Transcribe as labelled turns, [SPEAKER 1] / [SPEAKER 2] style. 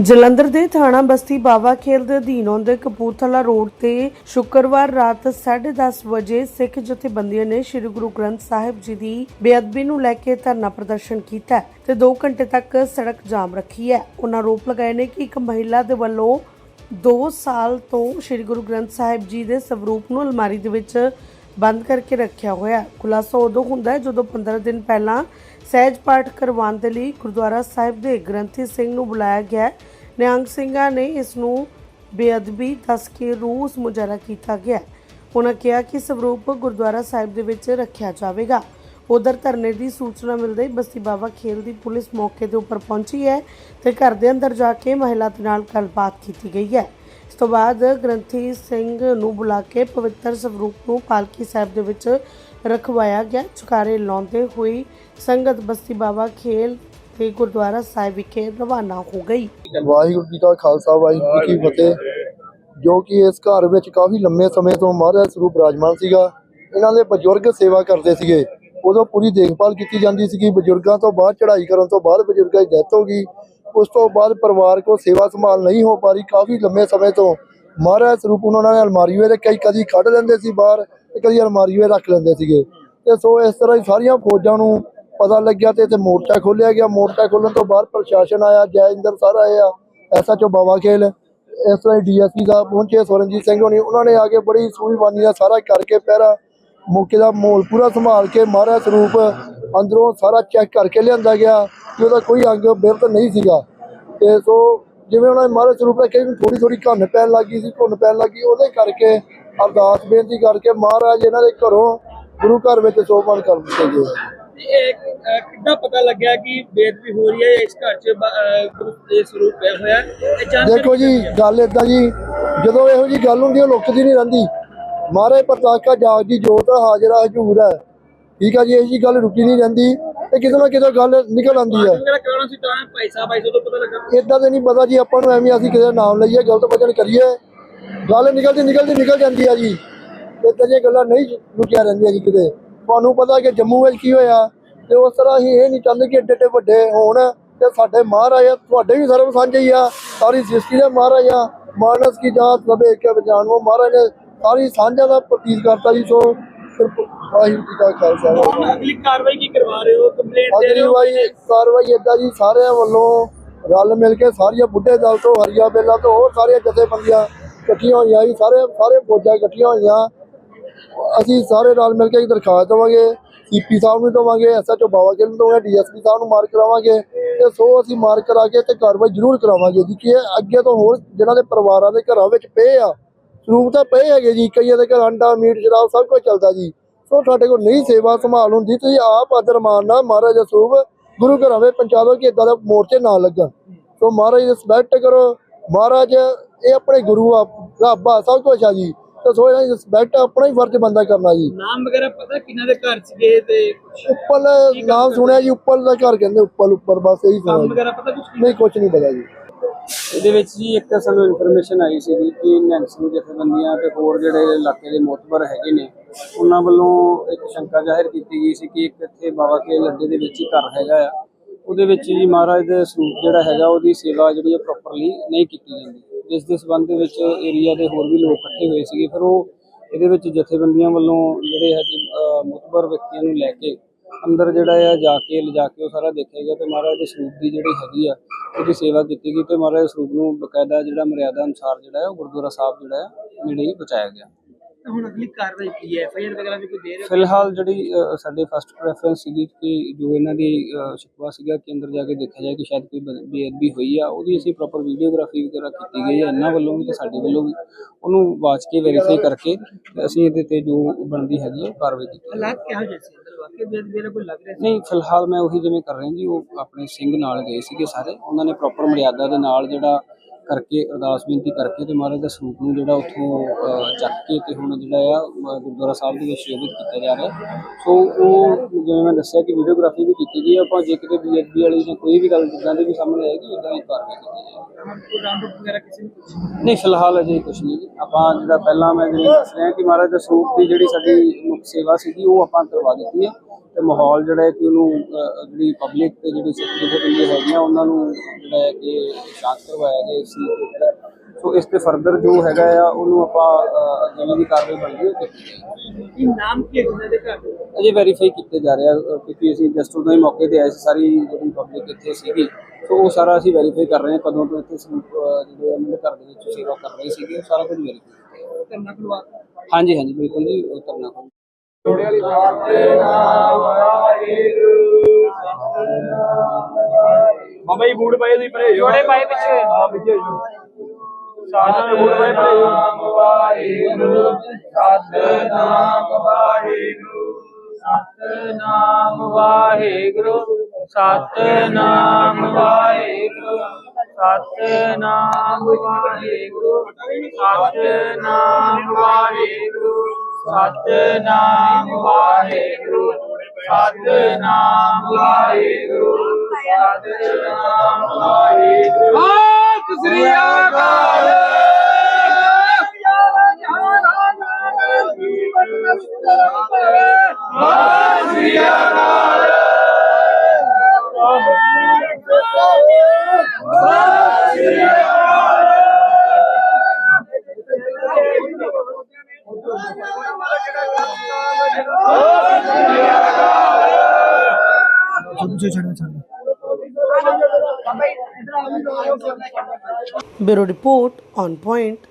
[SPEAKER 1] ਜਲੰਧਰ ਦੇ ਥਾਣਾ ਬਸਤੀ ਬਾਵਾ ਖੇਲ ਦੇ ਅਧੀਨ ਆਉਂਦੇ ਕਪੂਰਥਲਾ ਰੋਡ ਤੇ ਸ਼ੁੱਕਰਵਾਰ ਰਾਤ 10:30 ਵਜੇ ਸਿੱਖ ਜਥੇਬੰਦੀਆਂ ਨੇ ਸ੍ਰੀ ਗੁਰੂ ਗ੍ਰੰਥ ਸਾਹਿਬ ਜੀ ਦੀ ਬੇਅਦਬੀ ਨੂੰ ਲੈ ਕੇ ਧਰਨਾ ਪ੍ਰਦਰਸ਼ਨ ਕੀਤਾ ਤੇ 2 ਘੰਟੇ ਤੱਕ ਸੜਕ ਜਾਮ ਰੱਖੀ ਹੈ। ਉਹਨਾਂ ਆਰੋਪ ਲਗਾਏ ਨੇ ਕਿ ਇੱਕ ਮਹਿਲਾ ਦੇ ਵੱਲੋਂ 2 ਸਾਲ ਤੋਂ ਸ੍ਰੀ ਗੁਰੂ ਗ੍ਰੰਥ ਸਾਹਿਬ ਜੀ ਦੇ ਸਰੂਪ ਨੂੰ ਅਲਮਾਰੀ ਦੇ ਵਿੱਚ ਬੰਦ ਕਰਕੇ ਰੱਖਿਆ ਹੋਇਆ। ਖੁਲਾਸਾ ਉਦੋਂ ਹੁੰਦਾ ਹੈ ਜਦੋਂ 15 ਦਿਨ ਪਹਿਲਾਂ ਸਹਿਜ ਪਾਠ ਕਰਵਾਉਣ ਦੇ ਲਈ ਗੁਰਦੁਆਰਾ ਸਾਹਿਬ ਦੇ ਗ੍ਰੰਥੀ ਸਿੰਘ ਨੂੰ ਬੁਲਾਇਆ ਗਿਆ ਨਿਹੰਗ ਸਿੰਘਾਂ ਨੇ ਇਸ ਨੂੰ ਬੇਅਦਬੀ ਦੱਸ ਕੇ ਰੂਸ ਮੁਜ਼ਾਹਰਾ ਕੀਤਾ ਗਿਆ ਉਹਨਾਂ ਕਿਹਾ ਕਿ ਸਵਰੂਪ ਗੁਰਦੁਆਰਾ ਸਾਹਿਬ ਦੇ ਵਿੱਚ ਰੱਖਿਆ ਜਾਵੇਗਾ। ਉਧਰ ਧਰਨੇ ਦੀ ਸੂਚਨਾ ਮਿਲਦੇ ਹੀ ਬਸਤੀ ਬਾਵਾ ਖੇਲ ਦੀ ਪੁਲਿਸ ਮੌਕੇ ਦੇ ਉੱਪਰ ਪਹੁੰਚੀ ਹੈ ਤੇ ਘਰ ਦੇ ਅੰਦਰ ਜਾ ਕੇ ਮਹਿਲਾ ਦੇ ਨਾਲ ਗੱਲਬਾਤ ਕੀਤੀ ਗਈ ਹੈ। ਤੋਂ ਬਾਅਦ ਗ੍ਰੰਥੀ ਸਿੰਘ ਨੂੰ ਬੁਲਾ ਕੇ ਪਵਿੱਤਰ ਸਵਰੂਪ ਨੂੰ ਪਾਲਕੀ ਸਾਹਿਬ ਦੇ ਵਿੱਚ ਰਖਵਾਇਆ ਗਿਆ। ਚੁਕਾਰੇ ਲਾਉਂਦੇ ਹੋਈ ਸੰਗਤ ਬਸਤੀ ਬਾਵਾ ਖੇਲ ਤੇ ਗੁਰਦੁਆਰਾ ਸਾਹਿਬ ਵਿਖੇ ਰਵਾਨਾ ਹੋ ਗਈ।
[SPEAKER 2] ਵਾਹਿਗੁਰੂ ਜੀ ਕਾ ਖਾਲਸਾ, ਵਾਹਿਗੁਰੂ ਜੀ ਕੀ ਫਤਿਹ। ਜੋ ਕਿ ਇਸ ਘਰ ਵਿੱਚ ਕਾਫੀ ਲੰਮੇ ਸਮੇਂ ਤੋਂ ਮਹਾਰਾਜ ਸਰੂਪ ਰਾਜਮਾਨ ਸੀਗਾ। ਇਹਨਾਂ ਦੇ ਬਜ਼ੁਰਗ ਸੇਵਾ ਕਰਦੇ ਸੀਗੇ। ਉਦੋਂ ਪੂਰੀ ਦੇਖਭਾਲ ਕੀਤੀ ਜਾਂਦੀ ਸੀਗੀ। ਬਜ਼ੁਰਗਾਂ ਤੋਂ ਬਾਅਦ ਚੜ੍ਹਾਈ ਕਰਨ ਤੋਂ ਬਾਅਦ ਬਜ਼ੁਰਗਾਂ ਦੀ ਡੈਥ ਹੋ ਗਈ। ਉਸ ਤੋਂ ਬਾਅਦ ਪਰਿਵਾਰ ਕੋ ਸੇਵਾ ਸੰਭਾਲ ਨਹੀਂ ਹੋ ਪਾ ਰਹੀ ਕਾਫੀ ਲੰਮੇ ਸਮੇਂ ਤੋਂ। ਮਹਾਰਾਜ ਸਰੂਪ ਨੂੰ ਉਹਨਾਂ ਨੇ ਅਲਮਾਰੀ ਵਿੱਚ ਕਈ ਕਦੀ ਕੱਢ ਲੈਂਦੇ ਸੀ ਬਾਹਰ ਤੇ ਕਦੀ ਅਲਮਾਰੀ ਰੱਖ ਲੈਂਦੇ ਸੀਗੇ। ਤੇ ਸੋ ਇਸ ਤਰ੍ਹਾਂ ਹੀ ਸਾਰੀਆਂ ਫੌਜਾਂ ਨੂੰ ਪਤਾ ਲੱਗਿਆ ਤੇ ਤੇ ਮੋਰਚਾ ਖੋਲਿਆ ਗਿਆ। ਮੋਰਚਾ ਖੋਲਣ ਤੋਂ ਬਾਅਦ ਪ੍ਰਸ਼ਾਸਨ ਆਇਆ ਜੈਇੰਦਰ ਸਰ ਆਏ ਆ ਐਸਐਚਓ ਬਾਵਾ ਖੇਲ, ਇਸ ਤਰ੍ਹਾਂ ਹੀ ਡੀਐਸਪੀ ਸਾਹਿਬ ਪਹੁੰਚੇ, ਸਵਰਨਜੀਤ ਸਿੰਘ ਹੋਣੀ, ਉਹਨਾਂ ਨੇ ਆ ਕੇ ਬੜੀ ਸੂਝਵਾਨੀ ਨਾਲ ਸਾਰਾ ਕਰਕੇ ਪਹਿਰਾ ਮੌਕੇ ਦਾ ਮਾਹੌਲ ਪੂਰਾ ਸੰਭਾਲ ਕੇ ਮਹਾਰਾਜ ਸਰੂਪ ਅੰਦਰੋਂ ਸਾਰਾ ਚੈੱਕ ਕਰਕੇ ਲਿਆਂਦਾ ਗਿਆ ਕਿ ਉਹਦਾ ਕੋਈ ਅੰਗ ਬਿਰਧ ਨਹੀਂ ਸੀਗਾ। ਤੇ ਸੋ ਜਿਵੇਂ ਉਹਨਾਂ ਨੇ ਮਹਾਰਾਜ ਸਰੂਪ ਰੱਖਿਆ ਵੀ ਥੋੜੀ ਥੋੜੀ ਘੁੰਨ ਪੈਣ ਲੱਗੀ ਸੀ ਘੁੰਨ ਪੈਣ ਲੱਗੀ ਉਹਦੇ ਕਰਕੇ ਅਰਦਾਸ ਬੇਨਤੀ ਕਰਕੇ ਮਹਾਰਾਜ ਇਹਨਾਂ ਦੇ ਘਰੋਂ ਗੁਰੂ ਘਰ ਵਿੱਚ ਸੋਪਨ ਕਰ ਦਿੱਤੇ ਗਏ
[SPEAKER 3] ਕਿੱਦਾਂ ਪਤਾ ਲੱਗਿਆ ਕਿ ਬੇਦਬੀ ਹੋ ਰਹੀ ਹੈ ਇਸ ਘਰ 'ਚ ਗੁਰੂ ਦੇ ਸਰੂਪ ਪਿਆ ਹੋਇਆ
[SPEAKER 2] ਦੇਖੋ ਜੀ ਗੱਲ ਇਦਾਂ ਜੀ ਜਦੋਂ ਇਹੋ ਜੀ ਗੱਲ ਹੁੰਦੀ ਹੈ ਲੁਕਦੀ ਨਹੀਂ ਰਹਿੰਦੀ। ਮਹਾਰਾਜ ਪ੍ਰਤਾਕਾ ਜਾਗ ਦੀ ਜੋਤ ਹਾਜ਼ਰਾ ਹਜੂਰ ਹੈ ਠੀਕ ਆ ਜੀ ਇਹ ਜੀ ਗੱਲ ਰੁਕੀ ਨਹੀਂ ਰਹਿੰਦੀ। ਤੇ ਕਿਤੇ ਨਾ ਕਿਤੇ ਗੱਲ ਨਿਕਲ ਆਉਂਦੀ ਹੈ
[SPEAKER 3] ਵਗੈਰਾ ਕਰਾਉਣਾ ਸੀ ਤਾਂ ਭਾਈ ਸਾਹਿਬ ਪਤਾ ਲੱਗਾ।
[SPEAKER 2] ਇਦਾਂ ਤੇ ਨਹੀਂ ਪਤਾ ਜੀ ਆਪਾਂ ਨੂੰ ਐਵੇਂ ਅਸੀਂ ਕਿਸੇ ਦਾ ਨਾਮ ਲਈਏ ਗਲਤ ਵਚਨ ਕਰੀਏ। ਗੱਲ ਨਿਕਲਦੀ ਨਿਕਲਦੀ ਨਿਕਲ ਜਾਂਦੀ ਆ ਜੀ। ਇਦਾਂ ਦੀਆਂ ਗੱਲਾਂ ਨਹੀਂ ਲੁਕੀਆਂ ਰਹਿੰਦੀਆਂ ਜੀ ਕਿਤੇ। ਤੁਹਾਨੂੰ ਪਤਾ ਕਿ ਜੰਮੂ ਵਿੱਚ ਕੀ ਹੋਇਆ ਤੇ ਉਸ ਤਰ੍ਹਾਂ ਹੀ ਇਹ ਨਹੀਂ ਚਾਹੁੰਦੇ ਕਿ ਏਡੇ ਏਡੇ ਵੱਡੇ ਹੋਣ ਤੇ ਸਾਡੇ ਮਹਾਰਾਜ ਤੁਹਾਡੇ ਵੀ ਸਰਬ ਸਾਂਝੇ ਹੀ ਆ। ਸਾਰੀ ਸ੍ਰਿਸ਼ਟੀ ਦੇ ਮਹਾਰਾਜ ਮਾਨਸ ਕੀ ਜਾਤ ਸਭੇ ਏਕੇ ਵਿਚਾਨੋ ਮਹਾਰਾਜ ਨੇ ਸਾਰੀ ਸਾਂਝਾ ਦਾ ਪ੍ਰਤੀਕ ਕਰਤਾ ਜੀ ਸੋ ਵਾਹਿਗੁਰੂ ਜੀ ਦਾ ਖਾਲਸਾ ਵਾਹਿਗੁਰੂ
[SPEAKER 3] ਹੁਣ ਅਗਲੀ ਕਾਰਵਾਈ ਕੀ ਕਰਵਾ ਰਹੇ ਹੋ? ਕੰਪਲੇਂਟ ਦੇ ਰਹੇ
[SPEAKER 2] ਅਗਲੀ
[SPEAKER 3] ਹੋ?
[SPEAKER 2] ਵਾਰੀ ਕਾਰਵਾਈ ਏਦਾਂ ਜੀ ਸਾਰਿਆਂ ਵੱਲੋਂ ਰਲ ਮਿਲ ਕੇ ਸਾਰੀਆਂ ਬੁੱਢੇ ਦਲ ਤੋਂ ਹਰੀਆ ਬੇਲਾ ਤੋਂ ਹੋਰ ਸਾਰੀਆਂ ਜਥੇਬੰਦੀਆਂ ਇਕੱਠੀਆਂ ਹੋਈਆਂ ਜੀ ਸਾਰੇ ਸਾਰੇ ਫੌਜਾਂ ਇਕੱਠੀਆਂ ਹੋਈਆਂ। ਅਸੀਂ ਸਾਰੇ ਰਲ ਮਿਲ ਕੇ ਇੱਕ ਦਰਖਾਸਤ ਦੇਵਾਂਗੇ ਸੀਪੀ ਸਾਹਿਬ ਨੂੰ ਦੇਵਾਂਗੇ ਐਸਐਚਓ ਬਾਵਾ ਗਿੱਲ ਨੂੰ ਦੇਵਾਂਗੇ ਡੀਐਸਪੀ ਸਾਹਿਬ ਨੂੰ ਮਾਰਕ ਕਰਾਵਾਂਗੇ। ਤੇ ਸੋ ਅਸੀਂ ਮਾਰਕ ਕਰਾ ਕੇ ਤੇ ਕਾਰਵਾਈ ਜ਼ਰੂਰ ਕਰਾਵਾਂਗੇ ਜੀ ਕਿ ਅੱਗੇ ਤੋਂ ਹੋਰ ਜਿਨ੍ਹਾਂ ਦੇ ਪਰਿਵਾਰਾਂ ਦੇ ਘਰਾਂ ਵਿੱਚ ਪਏ ਆ ਸਰੂਪ ਤਾਂ ਪਏ ਹੈਗੇ ਜੀ ਕਈਆਂ ਦੇ ਘਰ ਅੰਡਾ ਮੀਟ ਸ਼ਰਾਬ ਸਭ ਕੁਝ ਚੱਲਦਾ ਜੀ। ਸੋ ਸਾਡੇ ਕੋਲ ਨਹੀਂ ਸੇਵਾ ਸੰਭਾਲ ਹੁੰਦੀ ਤੁਸੀਂ ਆਪ ਆਦਰ ਮਾਨਣਾ ਮਹਾਰਾਜ ਸਰੂਪ ਗੁਰੂ ਘਰਾਂ ਵਿੱਚ ਦਿਓ ਕਿ ਇਦਾਂ ਦੇ ਮੋਰਚੇ ਨਾ ਲੱਗਣ। ਸੋ ਮਹਾਰਾਜ ਦੀ ਰਿਸਪੈਕਟ ਕਰੋ। ਮਹਾਰਾਜ ਇਹ ਆਪਣੇ ਗੁਰੂ ਆ ਰੱਬ ਆ ਸਭ ਕੁਝ ਆ ਜੀ। ਤੇ ਸੋ ਇਹਨਾਂ ਰਿਸਪੈਕਟ ਆਪਣਾ ਹੀ ਫਰਜ਼ ਬੰਦਾ ਕਰਨਾ ਜੀ।
[SPEAKER 3] ਨਾਮ ਵਗੈਰਾ ਪਤਾ ਕਿਹਨਾਂ ਦੇ ਘਰ 'ਚ ਗਏ ਤੇ
[SPEAKER 2] ਉੱਪਲ ਨਾਮ ਸੁਣਿਆ ਜੀ ਉੱਪਲ ਦਾ ਘਰ ਕਹਿੰਦੇ ਉੱਪਲ ਉੱਪਰ ਬਸ ਇਹੀ ਸੁਣਿਆ ਜੀ।
[SPEAKER 3] ਵਗੈਰਾ ਪਤਾ ਕੁਛ
[SPEAKER 2] ਨਹੀਂ ਕੁਝ ਨਹੀਂ ਪਤਾ ਜੀ।
[SPEAKER 4] ਇਹਦੇ ਵਿੱਚ ਜੀ ਇੱਕ ਸਾਨੂੰ ਇਨਫੋਰਮੇਸ਼ਨ ਆਈ ਸੀ ਕਿ ਨਿਹੰਗ ਜਥੇਬੰਦੀਆਂ ਤੇ ਹੋਰ ਜਿਹੜੇ ਇਲਾਕੇ ਦੇ ਮੋਤਬਰ ਹੈਗੇ ਨੇ, ਉਹਨਾਂ ਵੱਲੋਂ ਇੱਕ ਸ਼ੰਕਾ ਜ਼ਾਹਿਰ ਕੀਤੀ ਗਈ ਸੀ ਕਿ ਇੱਕ ਇੱਥੇ ਬਾਬਾ ਕੇ ਲੱਡੇ ਦੇ ਵਿੱਚ ਹੀ ਘਰ ਹੈਗਾ ਆ। ਉਹਦੇ ਵਿੱਚ ਜੀ ਮਹਾਰਾਜ ਦਾ ਸਰੂਪ ਜਿਹੜਾ ਹੈਗਾ, ਉਹਦੀ ਸੇਵਾ ਜਿਹੜੀ ਹੈ ਪ੍ਰੋਪਰਲੀ ਨਹੀਂ ਕੀਤੀ ਜਾਂਦੀ। ਜਿਸ ਦੇ ਸਬੰਧ ਦੇ ਵਿੱਚ ਏਰੀਆ ਦੇ ਹੋਰ ਵੀ ਲੋਕ ਇਕੱਠੇ ਹੋਏ ਸੀਗੇ, ਫਿਰ ਉਹ ਇਹਦੇ ਵਿੱਚ ਜਥੇਬੰਦੀਆਂ ਵੱਲੋਂ ਜਿਹੜੇ ਹੈ ਕਿ ਮੁਤਬਰ ਵਿਅਕਤੀਆਂ ਨੂੰ ਲੈ ਕੇ ਅੰਦਰ ਜਿਹੜਾ ਆ ਜਾ ਕੇ ਲਿਜਾ ਕੇ ਉਹ ਸਾਰਾ ਦੇਖਿਆ ਗਿਆ ਤੇ ਮਹਾਰਾਜ ਦੇ ਸਰੂਪ ਦੀ ਜਿਹੜੀ ਹੈਗੀ ਆ ਉਹਦੀ ਸੇਵਾ ਕੀਤੀ ਗਈ ਤੇ ਮਹਾਰਾਜ ਦੇ ਸਰੂਪ ਨੂੰ ਬਕਾਇਦਾ ਜਿਹੜਾ ਮਰਿਆਦਾ ਅਨੁਸਾਰ ਜਿਹੜਾ ਹੈ ਉਹ ਗੁਰਦੁਆਰਾ ਸਾਹਿਬ ਜਿਹੜਾ ਹੈ ਨੇੜੇ ਹੀ ਬਚਾਇਆ ਗਿਆ।
[SPEAKER 3] ਹੁਣ ਅਗਲੀ ਕਾਰਵਾਈ ਕੀ ਹੈ? ਐਫਆਈਆਰ ਵਗੈਰਾ ਵੀ ਕੋਈ ਦੇ ਰਹੇ
[SPEAKER 4] ਫਿਲਹਾਲ ਜਿਹੜੀ ਸਾਡੇ ਫਸਟ ਪ੍ਰੈਫਰੈਂਸ ਸੀਗੀ ਕਿ ਜੋ ਇਹਨਾਂ ਦੀ ਸ਼ਿਕਵਾ ਸੀਗਾ ਕਿ ਅੰਦਰ ਜਾ ਕੇ ਦੇਖਿਆ ਜਾਏ ਕਿ ਸ਼ਾਇਦ ਕੋਈ ਬੇਅਦਬੀ ਹੋਈ ਆ ਉਹਦੀ ਅਸੀਂ ਪ੍ਰੋਪਰ ਵੀਡੀਓਗ੍ਰਾਫੀ ਵਗੈਰਾ ਕੀਤੀ ਗਈ ਹੈ ਇਹਨਾਂ ਵੱਲੋਂ ਵੀ ਤੇ ਸਾਡੇ ਵੱਲੋਂ ਵੀ। ਉਹਨੂੰ ਵਾਚ ਕੇ ਵੈਰੀਫਾਈ ਕਰਕੇ ਅਸੀਂ ਇਹਦੇ ਤੇ ਜੋ ਬਣਦੀ ਹੈਗੀ ਹੈ ਕਾਰਵਾਈ ਕੀਤੀ ਹੈ।
[SPEAKER 3] ਹਾਲਾਤ ਕਿਹੋ ਜਿਹੇ ਸੀ? ਅੰਦਰ ਵਾਕਈ ਬੇਦਬੀ ਦਾ ਕੋਈ ਲੱਗ ਰਿਹਾ ਸੀ?
[SPEAKER 4] ਨਹੀਂ, ਫਿਲਹਾਲ ਮੈਂ ਉਹੀ ਜਿਵੇਂ ਕਰ ਰਿਹਾ ਜੀ, ਉਹ ਆਪਣੇ ਸਿੰਘ ਨਾਲ ਗਏ ਸੀਗੇ ਸਾਰੇ। ਉਹਨਾਂ ਨੇ ਪ੍ਰੋਪਰ ਮਰਿਆਦਾ ਦੇ ਨਾਲ ਜਿਹੜਾ ਕਰਕੇ, ਅਰਦਾਸ ਬੇਨਤੀ ਕਰਕੇ ਤੇ ਮਹਾਰਾਜ ਦਾ ਸਰੂਪ ਨੂੰ ਜਿਹੜਾ ਉੱਥੋਂ ਚੱਕ ਕੇ ਤੇ ਹੁਣ ਜਿਹੜਾ ਆ ਗੁਰਦੁਆਰਾ ਸਾਹਿਬ ਦੇ ਵਿੱਚ ਸ਼ੋਭਿਤ ਕੀਤਾ ਜਾ ਰਿਹਾ। ਸੋ ਉਹ ਜਿਵੇਂ ਮੈਂ ਦੱਸਿਆ ਕਿ ਵੀਡੀਓਗ੍ਰਾਫੀ ਵੀ ਕੀਤੀ ਗਈ ਹੈ ਆਪਾਂ ਜੇ ਕਿਤੇ ਬੀਐਸਬੀ ਵਾਲੀ ਜਾਂ ਕੋਈ ਵੀ ਗੱਲ ਜਿੱਦਾਂ ਦੀ ਵੀ ਸਾਹਮਣੇ ਆਏਗੀ ਉਦਾਂ ਹੀ ਕਾਰਵਾਈ ਕੀਤੀ ਜਾਏਗੀ। ਨਹੀਂ, ਫਿਲਹਾਲ ਅਜੇ ਕੁਝ ਨਹੀਂ ਜੀ। ਆਪਾਂ ਜਿਹੜਾ ਪਹਿਲਾਂ ਮੈਂ ਜਿਵੇਂ ਦੱਸ ਰਿਹਾ ਕਿ ਮਹਾਰਾਜ ਦੇ ਸਰੂਪ ਦੀ ਜਿਹੜੀ ਸਾਡੀ ਮੁੱਖ ਸੇਵਾ ਸੀਗੀ, ਉਹ ਆਪਾਂ ਕਰਵਾ ਦਿੱਤੀ ਹੈ ਤੇ ਮਾਹੌਲ ਜਿਹੜਾ ਹੈ ਕਿ ਉਹਨੂੰ ਅਹ, ਜਿਹੜੀ ਪਬਲਿਕ ਤੇ ਜਿਹੜੀ ਸਿੱਖ ਜਥੇਬੰਦੀਆਂ ਹੈਗੀਆਂ ਉਹਨਾਂ ਨੂੰ ਜਿਹੜਾ ਹੈ ਕਿ ਸ਼ਾਂਤ ਕਰਵਾਇਆ ਗਿਆ ਇਸ ਚੀਜ਼ ਦੇ ਉੱਤੇ ਸੋ ਇਸ ਤੇ ਫਰਦਰ ਜੋ ਹੈਗਾ ਆ ਉਹਨੂੰ ਆਪਾਂ ਅਹ, ਜਿਵੇਂ ਦੀ ਕਾਰਵਾਈ ਬਣਦੀ ਹੈ ਉਹ ਕੀਤੀ ਜਾਏਗੀ।
[SPEAKER 3] ਕੀ ਨਾਮ ਕੀ ਹੈ ਉਹਨਾਂ ਦੇ ਘਰ ਦੇ?
[SPEAKER 4] ਅਜੇ ਵੈਰੀਫਾਈ ਕੀਤੇ ਜਾ ਰਿਹਾ ਅਹ, ਕਿਉਂਕਿ ਅਸੀਂ ਜਸਟ ਉਦੋਂ ਹੀ ਮੌਕੇ ਤੇ ਆਏ ਸੀ ਸਾਰੀ ਜਿਹੜੀ ਪਬਲਿਕ ਇੱਥੇ ਸੀਗੀ। ਸੋ ਉਹ ਸਾਰਾ ਅਸੀਂ ਵੈਰੀਫਾਈ ਕਰ ਰਹੇ ਹਾਂ ਕਦੋਂ ਤੋਂ ਇੱਥੇ ਅਹ, ਜਿਹੜੇ ਉਹਨਾਂ ਦੇ ਘਰ ਦੇ ਵਿੱਚ ਸੇਵਾ ਕਰ ਰਹੇ ਸੀਗੇ ਉਹ ਸਾਰਾ ਕੁਝ ਵੈਰੀਫਾਈ
[SPEAKER 3] ਕਰਨਾ ਖਲਵਾ
[SPEAKER 4] ਹਾਂਜੀ ਹਾਂਜੀ ਬਿਲਕੁਲ ਜੀ ਉਹ ਕਰਨਾ ਕੋਈ
[SPEAKER 3] ਬਾਬਾ ਜੀ ਬੂੜ ਪਏ ਸੀ ਪਰੇ ਜੋੜੇ ਪਾਏ ਪਿੱਛੇ। ਹਾਂ ਪਿੱਛੇ ਸਾਧਨ ਬੂੜ ਪਏ ਪਰੇ ਵਾਹਿਗੁਰੂ ਸਤਨਾਮ ਵਾਹਿਗੁਰੂ ਸਤਨਾਮ ਵਾਹਿਗੁਰੂ ਸਤਨਾਮ ਵਾਹਿਗੁਰੂ ਸਤਨਾਮ ਵਾਹਿਗੁਰੂ ਸਤਨਾਮ ਵਾਹਿਗੁਰੂ। ਸਤਨਾਮ ਵਾਹਿਗੁਰੂ ਸਤਨਾਮ ਵਾਹਿਗੁਰੂ ਸਤਨਾਮ ਵਾਹਿਗੁਰੂ। ਸਤਿ ਸ੍ਰੀ ਅਕਾਲ। ਸ੍ਰੀ ਅਕਾਲ। ਸ੍ਰੀ ਅਕਾਲ।
[SPEAKER 1] Bureau report on point.